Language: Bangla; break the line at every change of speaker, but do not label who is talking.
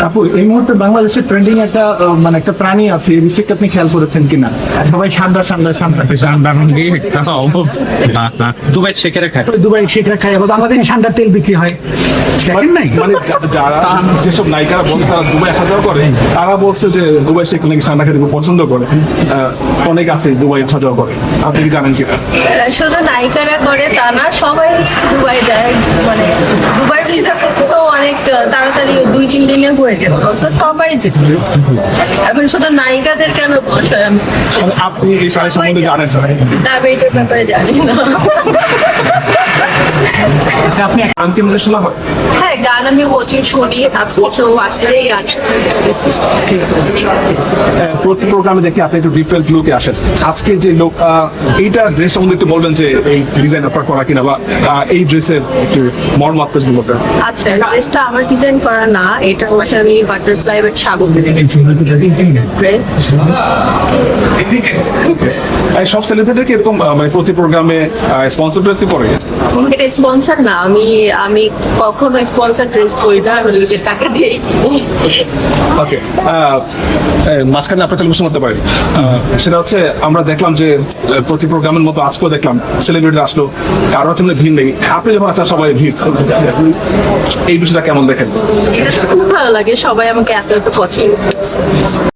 আপু এই মুহূর্তে বাংলাদেশের ট্রেন্ডিং একটা মানে একটা প্রাণী আছে এই বিষয়টা আপনি খেয়াল করেছেন কিনা? সবাই
একটা অবস্থা দুবাই শেখের খায়।
দুবাই সেটা খাই আবার বাংলাদেশে সান্ডার তেল বিক্রি হয়। দেখেন নাই?
মানে যারা যেসব নায়িকারা বলছে তারা দুবাই আসা যাওয়া করে তারা বলছে যে দুবাই শেখ নাকি ঠান্ডা খেতে খুব পছন্দ করে। আহ, অনেক আছে দুবাই আসা যাওয়া করে। আপনি কি জানেন কিনা?
শুধু নায়িকারা করে তা না সবাই দুবাই যায় মানে দুবাই ভিসা পেতে তো অনেক আহ, তাড়াতাড়ি দুই তিন দিনে হয়ে যেত তো সবাই যেত এখন শুধু নায়িকাদের কেন
আপনি এই শাড়ি সম্বন্ধে জানেন না।
আমি এটার ব্যাপারে জানি না।
আচ্ছা আপনি
আন্তিম শোনা হয়?
হ্যাঁ গান আমি প্রচুর শুনি আজকে তো আসলেই গান
প্রতি প্রোগ্রামে দেখি আপনি একটু ডিফারেন্ট লুকে আসেন। আজকে যে লোক এইটা ড্রেস সম্বন্ধে একটু বলবেন যে এই ডিজাইন আপনার করা কিনা বা এই ড্রেসের একটু যদি
আচ্ছা ড্রেসটা আমার ডিজাইন করা না এটা হচ্ছে আমি বাটারফ্লাই বাট সাগর ড্রেস
সব সেলিব্রিটি কি এরকম মানে প্রতি প্রোগ্রামে স্পন্সর ড্রেসই পরে?
এটা স্পন্সর না আমি আমি কখনো স্পন্সর ড্রেস পরি না আমি নিজের টাকা দিয়েই
ওকে মাঝখানে আপনার টেলিভিশন করতে পারি। সেটা হচ্ছে আমরা দেখলাম যে প্রতি প্রোগ্রামের মতো আজকেও দেখলাম সেলিব্রিটি আসলো কারও তেমনি ভিড় নেই। আপনি যখন আসলে সবাই ভিড়। এই বিষয়টা কেমন দেখেন?
খুব ভালো লাগে সবাই আমাকে এত এত পছন্দ